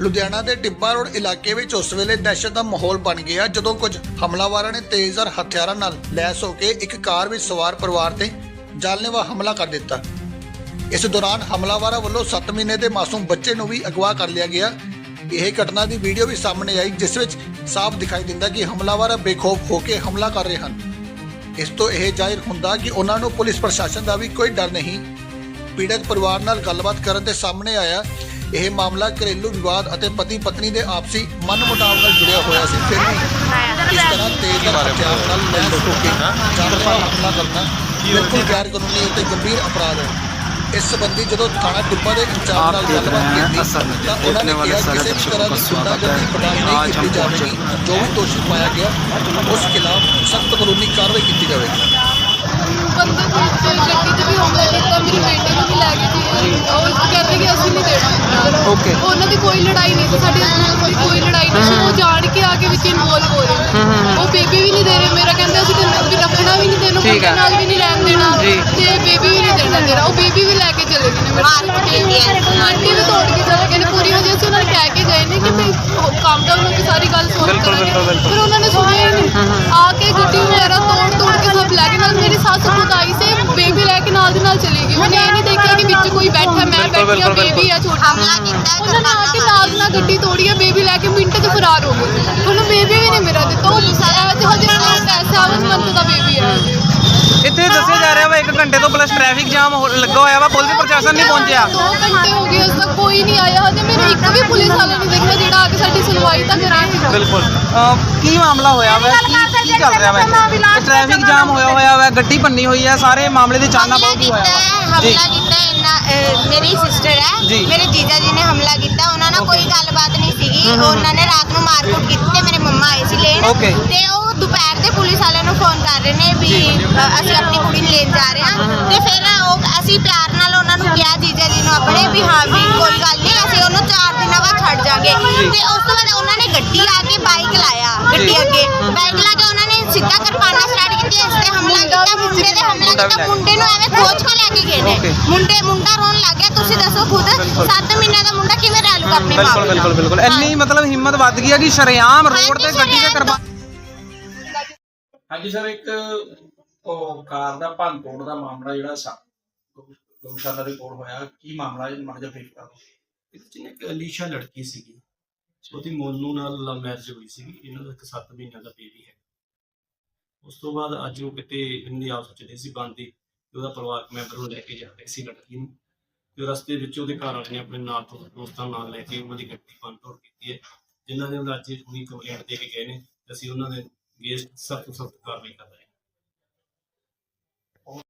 ਲੁਧਿਆਣਾ ਦੇ ਟਿੱਬਾ ਰੋਡ ਇਲਾਕੇ ਵਿੱਚ ਉਸ ਵੇਲੇ ਦਹਿਸ਼ਤ ਦਾ ਮਾਹੌਲ ਬਣ ਗਿਆ ਜਦੋਂ ਕੁਝ ਹਮਲਾਵਰਾਂ ਨੇ ਤੇਜ਼ਧਾਰ ਹਥਿਆਰਾਂ ਨਾਲ ਲੈਸ ਹੋ ਕੇ ਇੱਕ ਕਾਰ ਵਿੱਚ ਸਵਾਰ ਪਰਿਵਾਰ ਤੇ ਜਾਨਲੇਵਾ ਹਮਲਾ ਕਰ ਦਿੱਤਾ। ਇਸ ਦੌਰਾਨ ਹਮਲਾਵਰਾਂ ਵੱਲੋਂ 7 ਮਹੀਨੇ ਦੇ ਮਾਸੂਮ ਬੱਚੇ ਨੂੰ ਵੀ ਅਗਵਾ ਕਰ ਲਿਆ ਗਿਆ। ਇਹ ਘਟਨਾ ਦੀ ਵੀਡੀਓ ਵੀ ਸਾਹਮਣੇ ਆਈ, ਜਿਸ ਵਿੱਚ ਸਾਫ਼ ਦਿਖਾਈ ਦਿੰਦਾ ਕਿ ਹਮਲਾਵਰ ਬੇਖੌਫ ਹੋ ਕੇ ਹਮਲਾ ਕਰ ਰਹੇ ਹਨ। ਇਸ ਤੋਂ ਇਹ ਜ਼ਾਹਿਰ ਹੁੰਦਾ ਕਿ ਉਹਨਾਂ ਨੂੰ ਪੁਲਿਸ ਪ੍ਰਸ਼ਾਸਨ ਦਾ ਵੀ ਕੋਈ ਡਰ ਨਹੀਂ। ਪੀੜਤ ਪਰਿਵਾਰ ਨਾਲ ਗੱਲਬਾਤ ਕਰਨ ਤੇ ਸਾਹਮਣੇ ਆਇਆ ਇਹ ਮਾਮਲਾ ਘਰੇਲੂ ਵਿਵਾਦ ਅਤੇ ਪਤੀ ਪਤਨੀ ਦੇ ਆਪਸੀ ਮਨਮੁਟਾਵ ਨਾਲ ਜੁੜਿਆ ਹੋਇਆ ਸੀ। ਫਿਰ ਵੀ ਇਸ ਤਰ੍ਹਾਂ ਤੇਜ਼ ਹਥਿਆਰ ਨਾਲ ਲੈਸ ਹੋ? ਕੇ ਜਾਨਲੇਵਾ ਹਮਲਾ ਕਰਨਾ। ਬਿਲਕੁਲ ਗੈਰ ਕਾਨੂੰਨੀ ਅਤੇ ਗੰਭੀਰ ਅਪਰਾਧ ਹੈ। ਇਸ ਸੰਬੰਧੀ ਜਦੋਂ ਥਾਣਾ ਟਿੱਬਾ ਦੇ ਇੰਚਾਰਜ ਨਾਲ ਗੱਲਬਾਤ ਕੀਤੀ ਤਾਂ ਉਹਨਾਂ ਨੇ ਕਿਹਾ ਕਿਸੇ ਵੀ ਤਰ੍ਹਾਂ ਦੀ ਗੁੰਡਾਗਰਦੀ ਬਰਦਾਸ਼ਤ ਨਹੀਂ ਕੀਤੀ ਜਾਵੇਗੀ। ਜੋ ਵੀ ਦੋਸ਼ੀ ਪਾਇਆ ਗਿਆ ਉਸ ਖਿਲਾਫ ਸਖਤ ਕਾਨੂੰਨੀ ਕਾਰਵਾਈ ਕੀਤੀ ਜਾਵੇਗੀ। ਬੰਦੇ ਤੇ ਗੱਡੀ ਤੇ ਵੀ ਹਮਲਾ ਕੀਤਾ ਮੇਰੇ ਬੇਟੇ ਨੂੰ ਵੀ ਲੈ ਗਏ। Okay. ਉਹਨਾਂ ਦੀ ਕੋਈ ਲੜਾਈ ਨਹੀਂ ਸੀ ਸਾਡੇ ਹਸਬੰਦ ਕੋਈ ਕੋਈ ਲੜਾਈ ਨਹੀਂ ਸੀ ਉਹ ਜਾਣ ਕੇ ਆ ਕੇ ਵਿੱਚ ਇਨਵੋਲਵ ਹੋ ਰਹੇ। ਉਹ ਬੇਬੀ ਵੀ ਨਹੀਂ ਦੇ ਰਹੇ ਮੇਰਾ ਕਹਿੰਦੇ ਅਸੀਂ ਤੈਨੂੰ ਵੀ ਰੱਖਣਾ ਵੀ ਨਹੀਂ ਤੈਨੂੰ ਠੀਕ ਬੰਦੇ। ਨਾਲ ਵੀ ਨਹੀਂ ਰਹਿਣ ਦੇਣਾ ਜੀ। ਤੇ ਬੇਬੀ ਵੀ ਨਹੀਂ ਦੇਣਾ ਤੇਰਾ ਉਹ ਬੇਬੀ ਵੀ ਲੈ ਕੇ ਚਲੇ ਗਏ ਨੇ ਮੇਰੇ ਆਂਟੀ ਵੀ ਤੋੜ ਕੇ ਚਲੇ ਗਏ ਨੇ ਪੂਰੀ ਵਜ੍ਹਾ ਸੀ ਉਹਨਾਂ ਨੇ ਕਹਿ ਕੇ ਗਏ ਨੇ ਕਿ ਵੀ ਕੰਮ ਡਾਊਨ ਹੋ ਕੇ ਸਾਰੀ ਗੱਲ ਸੁਣ ਬਿਲਕੁਲ, ਕਰਾਂਗੇ। ਬਿਲਕੁਲ, ਬਿਲਕੁਲ। ਪਰ ਉਹਨਾਂ ਨੇ ਸੁਣਿਆ ਹੀ ਨਹੀਂ ਆ ਕੇ ਗੱਡੀ ਵਗੈਰਾ ਤੋੜ ਤੋੜ ਕੇ ਸਭ ਲੈ ਕੇ ਨਾਲ ਮੇਰੀ ਸੱਸ ਖੁਦ ਆਈ ਸੀ ਬੇਬੀ ਲੈ ਕੇ ਨਾਲ ਦੀ ਨਾਲ ਚਲੀ ਗਈ ਉਹਨੇ ਇਹ ਨਹੀਂ ਦੇਖਿਆ ਕਿ ਵਿੱਚ ਕੋਈ ਬੈਠਾ ਮੈਂ ਬਿਲਕੁਲ, ਬੈਠੀ ਆ ਬਿਲਕੁਲ, ਬੇਬੀ ਆ ਛੋਟੀ ਹਮਲਾ ਕੀਤਾ ਉਹਨਾਂ ਨੇ ਆ ਕੇ ਨਾਲ ਨਾਲ ਗੱਡੀ ਤੋੜੀ ਆ ਬੇਬੀ ਲੈ ਕੇ ਮਿੰਟ 'ਚ ਫਰਾਰ ਹੋ ਗਏ। ਉਹਨੂੰ ਬੇਬੀ ਵੀ ਨਹੀਂ ਮੇਰਾ ਦਿੱਤਾ। ਉਹ ਹਜੇ ਹਜੇ ਪੈਸੇ ਆਵਨ ਮੰਤ ਦਾ ਬੇਬੀ ਹੈ। ਇੱਥੇ ਦੱਸਿਆ ਜਾ ਰਿਹਾ ਵਾ 1 ਘੰਟੇ ਤੋਂ ਪਲੱਸ ਟ੍ਰੈਫਿਕ ਜਾਮ ਹੋ- ਲੱਗਾ ਹੋਇਆ ਵਾ ਪੁਲਿਸ ਪ੍ਰਸ਼ਾਸਨ ਨਹੀਂ ਪਹੁੰਚਿਆ। ਦੋ ਘੰਟੇ ਹੋ ਗਏ ਉਸ ਤੱਕ ਕੋਈ ਨਹੀਂ ਆਇਆ। ਹਜੇ ਮੈਨੂੰ ਇੱਕ ਵੀ ਪੁਲਿਸ ਵਾਲਾ ਨਹੀਂ ਦੇਖਿਆ ਜਿਹੜਾ ਆ ਕੇ ਸਾਡੀ ਸੁਣਵਾਈ ਤਾਂ ਕਰੇ ਬਿਲਕੁਲ। ਅਹ ਕੀ ਮਾਮਲਾ ਹੋਇਆ ਵਾ? ਕੀ ਕੀ ਚੱਲ ਰਿਹਾ ਵਾ ਟ੍ਰੈਫਿਕ ਜਾਮ ਹੋਇਆ ਹੋਇਆ ਵਾ ਗੱਡੀ ਭੰਨੀ ਹੋਈ ਹੈ ਸਾਰੇ ਮਾਮਲੇ ਦੀ ਚਾਨਣਾ ਹਮਲਾ ਬਹੁਤ ਹੀ ਕੀਤਾ ਹੋਇਆ ਹੈ ਵਾ ਜੀ। ਹਮਲਾ ਕੀਤਾ। ਹੈ ਮੇਰੀ ਸਿਸਟਰ। ਹੈ ਮੇਰੇ ਜੀਜਾ ਜੀ ਨੇ ਹਮਲਾ ਕੀਤਾ ਉਹਨਾਂ ਨਾਲ ਕੋਈ ਗੱਲਬਾਤ ਨਹੀਂ ਸੀਗੀ। ਉਹਨਾਂ ਨੇ ਰਾਤ ਨੂੰ ਮਾਰਕੁੱਟ ਕੀਤੀ ਤੇ ਮੇਰੇ ਮੰਮਾ ਆਏ ਸੀ ਲੈਣ. ਤੇ ਉਹ ਦੁਪਹਿਰ ਦੇ ਪੁਲਿਸ ਵਾਲਿਆਂ ਨੂੰ ਫੋਨ ਕਰ ਰਹੇ ਨੇ ਵੀ ਅਸੀਂ ਆਪਣੀ ਕੁੜੀ ਨੂੰ ਲੈਣ ਜਾ ਰਹੇ ਹਾਂ। ਤੇ ਫਿਰ ਉਹ ਅਸੀਂ ਪਿਆਰ ਨਾਲ ਉਹਨਾਂ ਨੂੰ ਕਿਹਾ ਜੀਜਾ ਜੀ ਨੂੰ ਆਪਣੇ ਵੀ ਹਾਂ ਵੀ ਕੋਈ ਗੱਲ ਨਹੀਂ ਅਸੀਂ ਉਹਨੂੰ 4 ਦਿਨਾਂ ਬਾਅਦ ਛੱਡ ਜਾਾਂਗੇ। ਤੇ ਉਸ ਤੋਂ ਬਾਅਦ ਉਹਨਾਂ ਨੇ ਗੱਡੀ ਆ ਕੇ ਬਾਈਕ ਲਾਇਆ ਗੱਡੀ ਅੱਗੇ। ਬਾਈਕ ਲਾ ਕੇ ਉਹਨਾਂ ਨੇ ਸਿੱਧਾ ਕਿਰਪਾਨਾਂ ਸਟਾਰਟ ਕੀਤੀ ਇਸ ਤੇ ਹਮਲਾ ਕੀਤਾ ਮੁੰਡੇ ਦੇ ਹਮਲਾ ਕੀਤਾ ਮੁੰਡੇ ਨੂੰ ਐਵੇਂ ਖੋਜ ਕੇ ਲੈ ਕੇ ਗਏ. ਨੇ ਮੁੰਡੇ ਮੁੰਡਾ ਰੋਣ ਲੱਗ ਗਿਆ ਤੁਸੀਂ ਦੱਸੋ ਖੁਦ 7 ਮਹੀਨੇ ਦਾ ਮੁੰਡਾ ਕਿਵੇਂ ਰਹਿ ਲੂਗਾ ਆਪਣੇ ਮਾਂ ਬਿਲਕੁਲ ਬਿਲਕੁਲ ਬਿਲਕੁਲ। ਇੰਨੀ ਮਤਲਬ ਹਿੰਮਤ ਵੱਧ ਗਈ ਆ ਕਿ ਸ਼ਰੇਆਮ ਰੋਡ ਤੇ ਗੱਡੀ ਦੇ ਕਰਵਾ ਹਾਂਜੀ ਸਰ ਇੱਕ ਉਹ ਕਾਰ ਦਾ ਭੰਨ ਤੋੜ ਦਾ ਮਾਮਲਾ ਜਿਹੜਾ ਸਾ ਗਊਸ਼ਾਲਾ ਦੇ ਕੋਲ ਹੋਇਆ ਕੀ ਮਾਮਲਾ ਹੈ? ਮਾੜਾ ਜਿਹਾ ਬਰੀਫ ਕਰੋ ਇਹਦੇ ਚ ਇੱਕ ਅਲੀਸ਼ਾ ਲੜਕੀ ਸੀਗੀ। ਉਹਦੀ ਮੋਨੂ ਨਾਲ ਲਵ ਮੈਰਿਜ ਹੋਈ ਸੀਗੀ। ਇਹਨਾਂ ਦਾ ਇੱਕ 7 ਮਹੀਨਿਆਂ ਦਾ ਬੇਬੀ ਹੈ। ਉਸ ਤੋਂ ਬਾਅਦ ਅੱਜ ਉਹ ਕਿਤੇ ਆਪਸ ਵਿੱਚ ਨਹੀਂ ਸੀ ਬਣਦੀ ਤੇ ਉਹਦਾ ਪਰਿਵਾਰਕ ਮੈਂਬਰ ਨੂੰ ਲੈ ਕੇ ਜਾ ਰਹੇ ਸੀ ਲੜਕੀ ਨੂੰ। ਤੇ ਰਸਤੇ ਵਿੱਚ ਉਹਦੇ ਘਰ ਵਾਲੇ ਨੇ ਆਪਣੇ ਨਾਲ ਤੋਂ ਦੋਸਤਾਂ ਨਾਲ ਲੈ ਕੇ ਉਹਨਾਂ ਦੀ ਗੱਡੀ ਭੰਨ ਤੋੜ ਕੀਤੀ ਹੈ। ਜਿਨ੍ਹਾਂ ਨੇ ਰਾਜੇ ਹੁਣੀ ਕੰਪਲੇਂਟ ਦੇ ਕੇ ਗਏ ਨੇ ਅਸੀਂ ਉਹਨਾਂ ਦੇ ਅਗੇਂਸਟ ਸਖਤ ਸਖਤ ਕਾਰਵਾਈ ਕਰ ਰਹੇ ਹਾਂ।